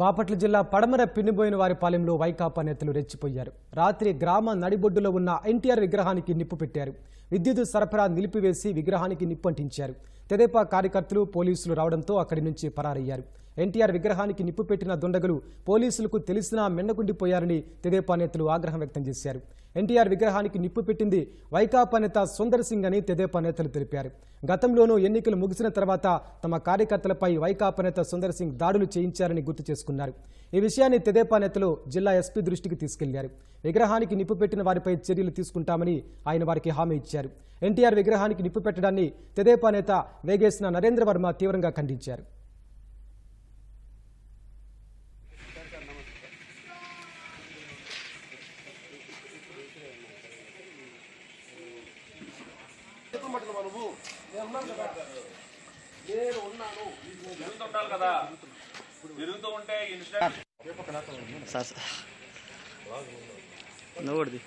బాపట్ల జిల్లా పడమర పిన్నిబోయిన వారి పాలెంలో వైకాపా నేతలు రెచ్చిపోయారు. రాత్రి గ్రామ నడిబొడ్డులో ఉన్న ఎన్టీఆర్ విగ్రహానికి నిప్పు పెట్టారు. విద్యుత్ సరఫరా నిలిపివేసి విగ్రహానికి నిప్పు అంటించారు తెదేపా కార్యకర్తలు పోలీసులు రావడంతో అక్కడి నుంచి పరారయ్యారు. ఎన్టీఆర్ విగ్రహానికి నిప్పు పెట్టిన దుండగులు పోలీసులకు తెలిసినా మిన్నకుండిపోయారని తెదేపా నేతలు ఆగ్రహం వ్యక్తం చేశారు. ఎన్టీఆర్ విగ్రహానికి నిప్పు పెట్టింది వైకాపా నేత సుందర్ సింగ్ అని తెదేపా నేతలు తెలిపారు. గతంలోనూ ఎన్నికలు ముగిసిన తర్వాత తమ కార్యకర్తలపై వైకాపా నేత సుందర్ సింగ్ దాడులు చేయించారని గుర్తు చేసుకున్నారు. ఈ విషయాన్ని తెదేపా నేతలు జిల్లా ఎస్పీ దృష్టికి తీసుకెళ్ళారు. విగ్రహానికి నిప్పు పెట్టిన వారిపై చర్యలు తీసుకుంటామని ఆయన వారికి హామీ ఇచ్చారు. ఎన్టీఆర్ విగ్రహానికి నిప్పు పెట్టడాన్ని తెదేపా నేత వేగేసిన నరేంద్ర వర్మ తీవ్రంగా ఖండించారు. తిరుగుతుంటారు కదా. తిరుగుతూ ఉంటే ఇన్స్టెంట్ సార్ సార్. నువ్వు కూడా తీ.